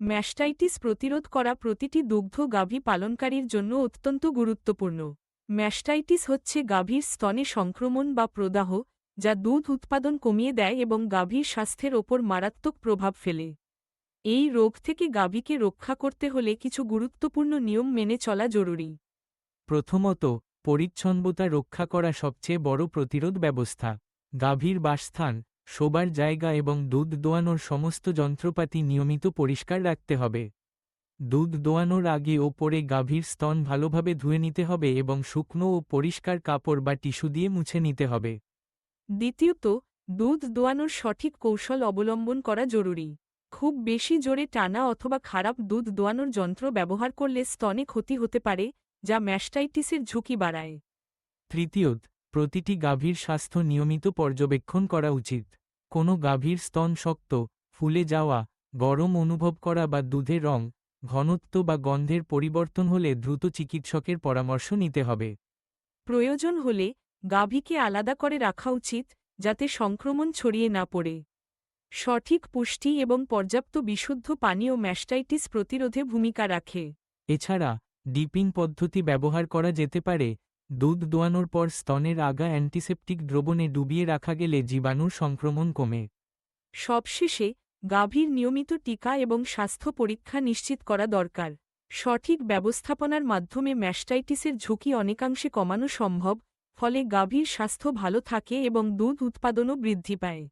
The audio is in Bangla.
ম্যাস্টাইটিস প্রতিরোধ করা প্রতিটি দুগ্ধ গাভী পালনকারীর জন্য অত্যন্ত গুরুত্বপূর্ণ। ম্যাস্টাইটিস হচ্ছে গাভীর স্তনে সংক্রমণ বা প্রদাহ, যা দুধ উৎপাদন কমিয়ে দেয় এবং গাভীর স্বাস্থ্যের ওপর মারাত্মক প্রভাব ফেলে। এই রোগ থেকে গাভীকে রক্ষা করতে হলে কিছু গুরুত্বপূর্ণ নিয়ম মেনে চলা জরুরি। প্রথমত, পরিচ্ছন্নতা রক্ষা করা সবচেয়ে বড় প্রতিরোধ ব্যবস্থা। গাভীর বাসস্থান শোবার জায়গা এবং দুধ দোয়ানোর সমস্ত যন্ত্রপাতি নিয়মিত পরিষ্কার রাখতে হবে। দুধ দোয়ানোর আগে ও পরে গাভীর স্তন ভালোভাবে ধুয়ে নিতে হবে এবং শুকনো ও পরিষ্কার কাপড় বা টিস্যু দিয়ে মুছে নিতে হবে। দ্বিতীয়ত দুধ দোয়ানোর সঠিক কৌশল অবলম্বন করা জরুরি। খুব বেশি জোরে টানা অথবা খারাপ দুধ দোয়ানোর যন্ত্র ব্যবহার করলে স্তনে ক্ষতি হতে পারে যা ম্যাস্টাইটিসের ঝুঁকি বাড়ায়। তৃতীয়ত প্রতিটি গাভীর স্বাস্থ্য নিয়মিত পর্যবেক্ষণ করা উচিত। কোনো গাভীর স্তন শক্ত ফুলে যাওয়া গরম অনুভব করা বা দুধের রং ঘনত্ব বা গন্ধের পরিবর্তন হলে দ্রুত চিকিৎসকের পরামর্শ নিতে হবে। প্রয়োজন হলে গাভীকে আলাদা করে রাখা উচিত যাতে সংক্রমণ ছড়িয়ে না পড়ে। সঠিক পুষ্টি এবং পর্যাপ্ত বিশুদ্ধ পানীয় ম্যাস্টাইটিস প্রতিরোধে ভূমিকা রাখে। এছাড়া ডিপিং পদ্ধতি ব্যবহার করা যেতে পারে দুধ দোয়ানোর পর স্তনের আগা অ্যান্টিসেপটিক দ্রবণে ডুবিয়ে রাখা গেলে জীবাণুর সংক্রমণ কমে। সবশেষে, গাভীর নিয়মিত টিকা এবং স্বাস্থ্য পরীক্ষা নিশ্চিত করা দরকার। সঠিক ব্যবস্থাপনার মাধ্যমে ম্যাস্টাইটিসের ঝুঁকি অনেকাংশে কমানো সম্ভব, ফলে গাভীর স্বাস্থ্য ভালো থাকে এবং দুধ উৎপাদনও বৃদ্ধি পায়।